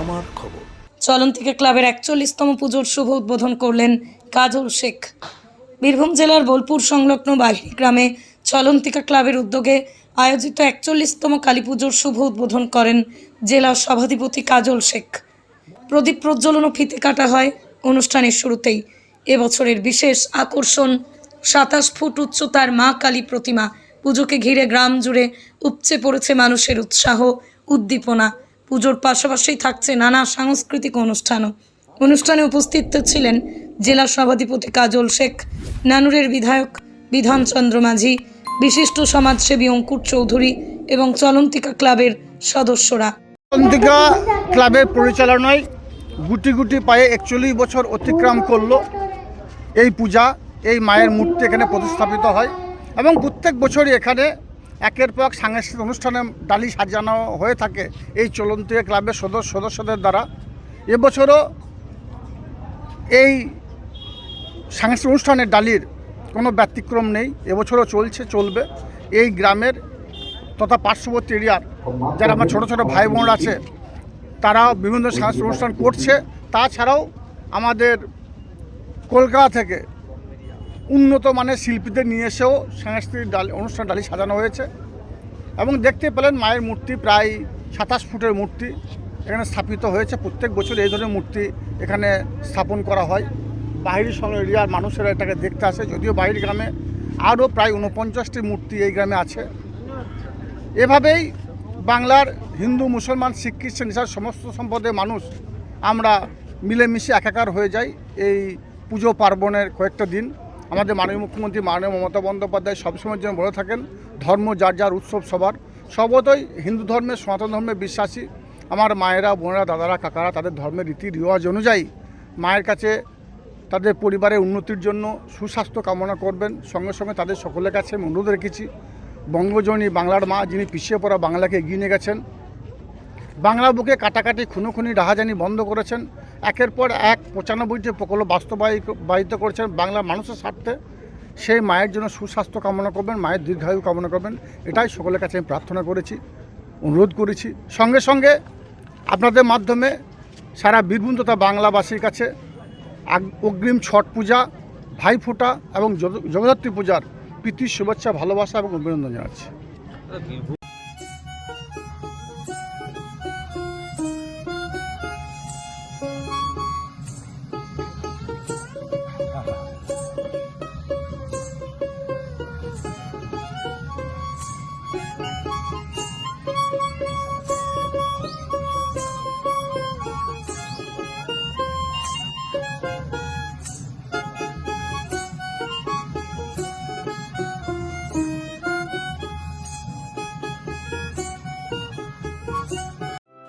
আমার খবর। চলন্তিকা ক্লাবের একচল্লিশতম পুজোর শুভ উদ্বোধন করলেন কাজল শেখ। বীরভূম জেলার বোলপুর সংলগ্ন বাহিনী গ্রামে চলন্তিকা ক্লাবের উদ্যোগে আয়োজিত একচল্লিশতম কালী পুজোর শুভ উদ্বোধন করেন জেলা সভাধিপতি কাজল শেখ। প্রদীপ প্রজ্বলন ও ফিতে কাটা হয় অনুষ্ঠানের শুরুতেই। এবছরের বিশেষ আকর্ষণ সাতাশ ফুট উচ্চতার মা কালী প্রতিমা। পুজোকে ঘিরে গ্রাম জুড়ে উপচে পড়েছে মানুষের উৎসাহ, উদ্দীপনা পুজোর পাশাপাশি থাকছে নানা সাংস্কৃতিক অনুষ্ঠানও। অনুষ্ঠানে উপস্থিত ছিলেন জেলা সভাধিপতি কাজল শেখ, নানুরের বিধায়ক বিধানচন্দ্র মাঝি, বিশিষ্ট সমাজসেবী অঙ্কুর চৌধুরী এবং চলন্তিকা ক্লাবের সদস্যরা। অন্তিকা ক্লাবের পরিচালনায় গুটি গুটি পায়ে একচল্লিশ বছর অতিক্রম করল এই পূজা, এই মায়ের মূর্তি এখানে প্রতিস্থাপিত হয় এবং প্রত্যেক বছরই এখানে একের পর সাংস্কৃতিক অনুষ্ঠানে ডালি সাজানো হয়ে থাকে এই চলন্তিকা ক্লাবের সদস্য সদস্যদের দ্বারা। এবছরও এই সাংস্কৃতিক অনুষ্ঠানে ডালির কোনো ব্যতিক্রম নেই, এবছরও চলছে, চলবে। এই গ্রামের তথা পার্শ্ববর্তী এরিয়ার যারা আমার ছোটো ছোটো ভাই বোন আছে, তারাও বিভিন্ন সাংস্কৃতিক অনুষ্ঠান করছে। তাছাড়াও আমাদের কলকাতা থেকে উন্নত মানের শিল্পীদের নিয়ে এসেও সাংস্কৃতিক ডালি অনুষ্ঠান ডালি সাজানো হয়েছে। এবং দেখতে পেলেন মায়ের মূর্তি, প্রায় সাতাশ ফুটের মূর্তি এখানে স্থাপিত হয়েছে। প্রত্যেক বছর এই ধরনের মূর্তি এখানে স্থাপন করা হয়। বাহিরি এরিয়ার মানুষেরা এটাকে দেখতে আসে। যদিও বাইরের গ্রামে আরও প্রায় উনপঞ্চাশটি মূর্তি এই গ্রামে আছে। এভাবেই বাংলার হিন্দু, মুসলমান, শিখ, খ্রিস্টান ইসার সমস্ত সম্পদের মানুষ আমরা মিলেমিশে একাকার হয়ে যাই এই পুজো পার্বণের কয়েকটা দিন। আমাদের মাননীয় মুখ্যমন্ত্রী, মাননীয় মমতা বন্দ্যোপাধ্যায় সবসময়ের জন্য বলে থাকেন, ধর্ম যার যার উৎসব সবার। সর্বতই হিন্দু ধর্মের সনাতন ধর্মে বিশ্বাসী। আমার মায়েরা, বোনেরা, দাদারা, কাকারা তাদের ধর্মের রীতি রিওয়াজ অনুযায়ী মায়ের কাছে তাদের পরিবারের উন্নতির জন্য সুস্বাস্থ্য কামনা করবেন। সঙ্গে সঙ্গে তাদের সকলের কাছে আমি অনুরোধ রেখেছি বঙ্গজননী বাংলার মা যিনি পিছিয়ে পড়া বাংলাকে এগিয়ে নিয়ে গেছেন, বাংলা বুকে কাটাকাটি, খুনোখুনি, রাহাজানি বন্ধ করেছেন একের পর এক পঁচানব্বইটি প্রকল্প বাস্তবায়িত করেছেন বাংলার মানুষের স্বার্থে। সেই মায়ের জন্য সুস্বাস্থ্য কামনা করবেন, মায়ের দীর্ঘায়ু কামনা করবেন। এটাই সকলের কাছে আমি প্রার্থনা করেছি, অনুরোধ করেছি। সঙ্গে সঙ্গে আপনাদের মাধ্যমে সারা বীরভূম তথা বাংলাবাসীর কাছে অগ্রিম ছট পূজা ভাইফোঁটা এবং জগদ্ধাত্রী পূজার প্রীতি, শুভেচ্ছা, ভালোবাসা এবং অভিনন্দন জানাচ্ছি।